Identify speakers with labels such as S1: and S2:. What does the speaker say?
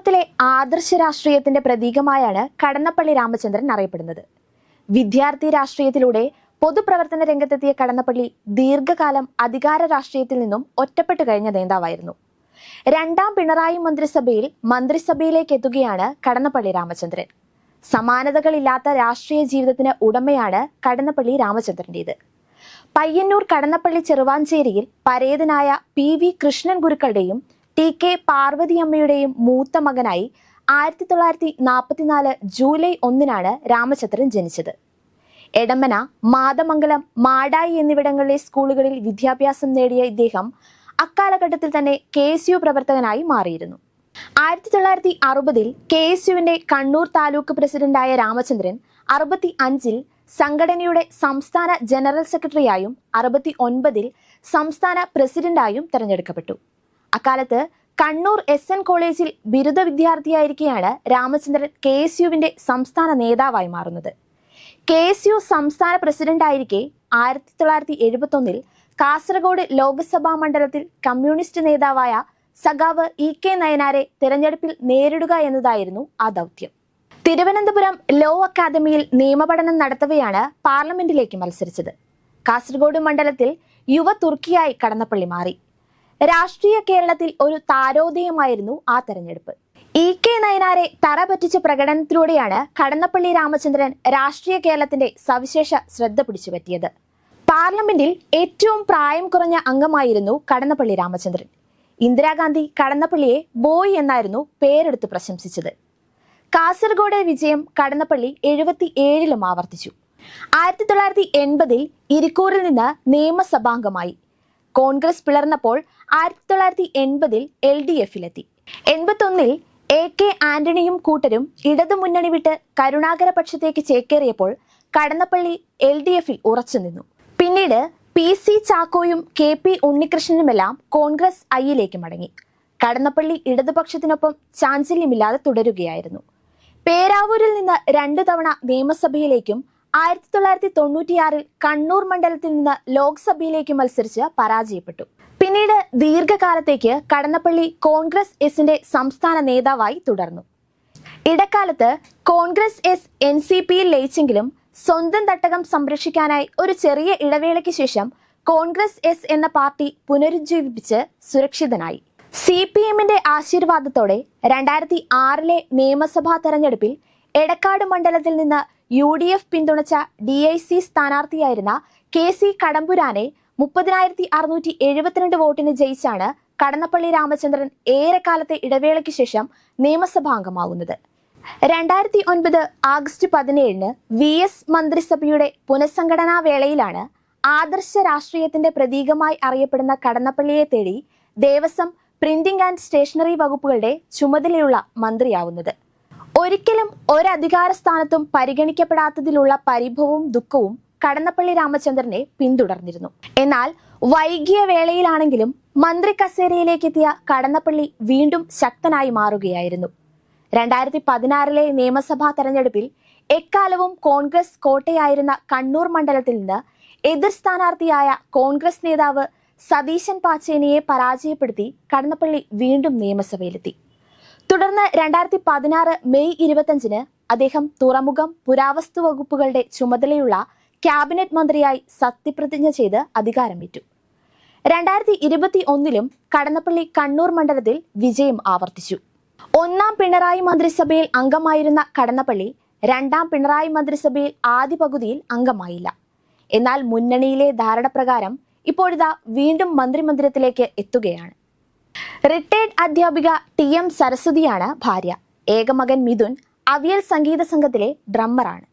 S1: കേരളത്തിലെ ആദർശ രാഷ്ട്രീയത്തിന്റെ പ്രതീകമായാണ് കടന്നപ്പള്ളി രാമചന്ദ്രൻ അറിയപ്പെടുന്നത്. വിദ്യാർത്ഥി രാഷ്ട്രീയത്തിലൂടെ പൊതുപ്രവർത്തന രംഗത്തെത്തിയ കടന്നപ്പള്ളി ദീർഘകാലം അധികാര രാഷ്ട്രീയത്തിൽ നിന്നും ഒറ്റപ്പെട്ടു കഴിഞ്ഞ നേതാവായിരുന്നു. രണ്ടാം പിണറായി മന്ത്രിസഭയിൽ മന്ത്രിസഭയിലേക്ക് എത്തുകയാണ് കടന്നപ്പള്ളി രാമചന്ദ്രൻ. സമാനതകളില്ലാത്ത രാഷ്ട്രീയ ജീവിതത്തിന് ഉടമയാണ് കടന്നപ്പള്ളി രാമചന്ദ്രന്റേത്. പയ്യന്നൂർ കടന്നപ്പള്ളി ചെറുവാഞ്ചേരിയിൽ പരേതനായ പി വി കൃഷ്ണൻ ഗുരുക്കളുടെയും ടി കെ പാർവതിയമ്മയുടെയും മൂത്ത മകനായി ആയിരത്തി തൊള്ളായിരത്തി നാൽപ്പത്തിനാല് ജൂലൈ ഒന്നിനാണ് രാമചന്ദ്രൻ ജനിച്ചത്. എടമന മാതമംഗലം മാടായി എന്നിവിടങ്ങളിലെ സ്കൂളുകളിൽ വിദ്യാഭ്യാസം നേടിയ ഇദ്ദേഹം അക്കാലഘട്ടത്തിൽ തന്നെ കെ എസ് യു പ്രവർത്തകനായി മാറിയിരുന്നു. ആയിരത്തി തൊള്ളായിരത്തി അറുപതിൽ കെ എസ് യുവിന്റെ കണ്ണൂർ താലൂക്ക് പ്രസിഡന്റായ രാമചന്ദ്രൻ അറുപത്തി അഞ്ചിൽ സംഘടനയുടെ സംസ്ഥാന ജനറൽ സെക്രട്ടറിയായും അറുപത്തി ഒൻപതിൽ സംസ്ഥാന പ്രസിഡന്റായും തെരഞ്ഞെടുക്കപ്പെട്ടു. അക്കാലത്ത് കണ്ണൂർ എസ് എൻ കോളേജിൽ ബിരുദ വിദ്യാർത്ഥിയായിരിക്കെയാണ് രാമചന്ദ്രൻ കെ എസ് യുവിന്റെ സംസ്ഥാന നേതാവായി മാറുന്നത്. കെ എസ് യു സംസ്ഥാന പ്രസിഡന്റായിരിക്കെ ആയിരത്തി തൊള്ളായിരത്തി എഴുപത്തി ഒന്നിൽ കാസർഗോഡ് ലോക്സഭാ മണ്ഡലത്തിൽ കമ്മ്യൂണിസ്റ്റ് നേതാവായ സഖാവ് ഇ കെ നയനാരെ തിരഞ്ഞെടുപ്പിൽ നേരിടുക എന്നതായിരുന്നു ആ ദൗത്യം. തിരുവനന്തപുരം ലോ അക്കാദമിയിൽ നിയമപഠനം നടത്തവെയാണ് പാർലമെന്റിലേക്ക് മത്സരിച്ചത്. കാസർഗോഡ് മണ്ഡലത്തിൽ യുവ തുർക്കിയായി കടന്നപ്പള്ളി മാറി. രാഷ്ട്രീയ കേരളത്തിൽ ഒരു താരോദയമായിരുന്നു ആ തെരഞ്ഞെടുപ്പ്. ഇ കെ നയനാരെ തറ പറ്റിച്ച പ്രകടനത്തിലൂടെയാണ് കടന്നപ്പള്ളി രാമചന്ദ്രൻ രാഷ്ട്രീയ കേരളത്തിന്റെ സവിശേഷ ശ്രദ്ധ പിടിച്ചുപറ്റിയത്. പാർലമെന്റിൽ ഏറ്റവും പ്രായം കുറഞ്ഞ അംഗമായിരുന്നു കടന്നപ്പള്ളി രാമചന്ദ്രൻ. ഇന്ദിരാഗാന്ധി കടന്നപ്പള്ളിയെ ബോയ് എന്നായിരുന്നു പേരെടുത്ത് പ്രശംസിച്ചത്. കാസർഗോഡ് വിജയം കടന്നപ്പള്ളി എഴുപത്തി ഏഴിലും ആവർത്തിച്ചു. ആയിരത്തി തൊള്ളായിരത്തി എൺപതിൽ ഇരിക്കൂറിൽ നിന്ന് നിയമസഭാംഗമായി. കോൺഗ്രസ് പിളർന്നപ്പോൾ ആയിരത്തി തൊള്ളായിരത്തി എൺപതിൽ എൽ ഡി എഫിലെത്തി. എൺപത്തൊന്നിൽ എ കെ ആന്റണിയും കൂട്ടരും ഇടതു മുന്നണി വിട്ട് കരുണാകര പക്ഷത്തേക്ക് ചേക്കേറിയപ്പോൾ കടന്നപ്പള്ളി എൽ ഡി എഫിൽ ഉറച്ചു നിന്നു. പിന്നീട് പി സി ചാക്കോയും കെ പി ഉണ്ണികൃഷ്ണനുമെല്ലാം കോൺഗ്രസ് ഐയിലേക്ക് മടങ്ങി. കടന്നപ്പള്ളി ഇടതുപക്ഷത്തിനൊപ്പം ചാഞ്ചല്യമില്ലാതെ തുടരുകയായിരുന്നു. പേരാവൂരിൽ നിന്ന് രണ്ടു തവണ നിയമസഭയിലേക്കും ആയിരത്തി തൊള്ളായിരത്തി തൊണ്ണൂറ്റിയാറിൽ കണ്ണൂർ മണ്ഡലത്തിൽ നിന്ന് ലോക്സഭയിലേക്ക് മത്സരിച്ച് പരാജയപ്പെട്ടു. പിന്നീട് ദീർഘകാലത്തേക്ക് കടന്നപ്പള്ളി കോൺഗ്രസ് എസിന്റെ സംസ്ഥാന നേതാവായി തുടർന്നു. ഇടക്കാലത്ത് കോൺഗ്രസ് എസ് എൻ സി പിയിൽ ലയിച്ചെങ്കിലും സ്വന്തം തട്ടകം സംരക്ഷിക്കാനായി ഒരു ചെറിയ ഇടവേളയ്ക്ക് ശേഷം കോൺഗ്രസ് എസ് എന്ന പാർട്ടി പുനരുജ്ജീവിപ്പിച്ച് സുരക്ഷിതനായി. സി പി എമ്മിന്റെ ആശീർവാദത്തോടെ രണ്ടായിരത്തി ആറിലെ നിയമസഭാ തെരഞ്ഞെടുപ്പിൽ എടക്കാട് മണ്ഡലത്തിൽ നിന്ന് യു ഡി എഫ് പിന്തുണച്ച ഡി ഐ സി സ്ഥാനാർത്ഥിയായിരുന്ന കെ സി കടമ്പുരാനെ മുപ്പതിനായിരത്തി അറുന്നൂറ്റി എഴുപത്തിരണ്ട് വോട്ടിന് ജയിച്ചാണ് കടന്നപ്പള്ളി രാമചന്ദ്രൻ ഏറെക്കാലത്തെ ഇടവേളയ്ക്ക് ശേഷം നിയമസഭാംഗമാകുന്നത് രണ്ടായിരത്തി ഒൻപത് ആഗസ്റ്റ് പതിനേഴിന് വി എസ് മന്ത്രിസഭയുടെ പുനഃസംഘടനാ വേളയിലാണ് ആദർശ രാഷ്ട്രീയത്തിന്റെ പ്രതീകമായി അറിയപ്പെടുന്ന കടന്നപ്പള്ളിയെ തേടി ദേവസ്വം പ്രിന്റിംഗ് ആൻഡ് സ്റ്റേഷനറി വകുപ്പുകളുടെ ചുമതലയുള്ള മന്ത്രിയാവുന്നത്. ഒരിക്കലും ഒരധികാര സ്ഥാനത്തും പരിഗണിക്കപ്പെടാത്തതിലുള്ള പരിഭവവും ദുഃഖവും കടന്നപ്പള്ളി രാമചന്ദ്രനെ പിന്തുടർന്നിരുന്നു. എന്നാൽ വൈകിയ വേളയിലാണെങ്കിലും മന്ത്രി കസേരയിലേക്ക് എത്തിയ കടന്നപ്പള്ളി വീണ്ടും ശക്തനായി മാറുകയായിരുന്നു. രണ്ടായിരത്തി പതിനാറിലെ നിയമസഭാ തെരഞ്ഞെടുപ്പിൽ എക്കാലവും കോൺഗ്രസ് കോട്ടയായിരുന്ന കണ്ണൂർ മണ്ഡലത്തിൽ നിന്ന് എതിർ സ്ഥാനാർത്ഥിയായ കോൺഗ്രസ് നേതാവ് സതീശൻ പാച്ചേനിയെ പരാജയപ്പെടുത്തി കടന്നപ്പള്ളി വീണ്ടും നിയമസഭയിലെത്തി. തുടർന്ന് രണ്ടായിരത്തി പതിനാറ് മെയ് ഇരുപത്തഞ്ചിന് അദ്ദേഹം തുറമുഖം പുരാവസ്തു വകുപ്പുകളുടെ ചുമതലയുള്ള ക്യാബിനറ്റ് മന്ത്രിയായി സത്യപ്രതിജ്ഞ ചെയ്ത് അധികാരമേറ്റു. രണ്ടായിരത്തി ഇരുപത്തി ഒന്നിലും കടന്നപ്പള്ളി കണ്ണൂർ മണ്ഡലത്തിൽ വിജയം ആവർത്തിച്ചു. ഒന്നാം പിണറായി മന്ത്രിസഭയിൽ അംഗമായിരുന്ന കടന്നപ്പള്ളി രണ്ടാം പിണറായി മന്ത്രിസഭയിൽ ആദ്യ പകുതിയിൽ അംഗമായില്ല. എന്നാൽ മുന്നണിയിലെ ധാരണ പ്രകാരം ഇപ്പോഴിതാ വീണ്ടും മന്ത്രിമന്ദിരത്തിലേക്ക് എത്തുകയാണ്. റിട്ടയർഡ് അധ്യാപിക ടി എം സരസ്വതിയാണ് ഭാര്യ. ഏകമകൻ മിഥുൻ അവിയൽ സംഗീത സംഘത്തിലെ ഡ്രമ്മറാണ്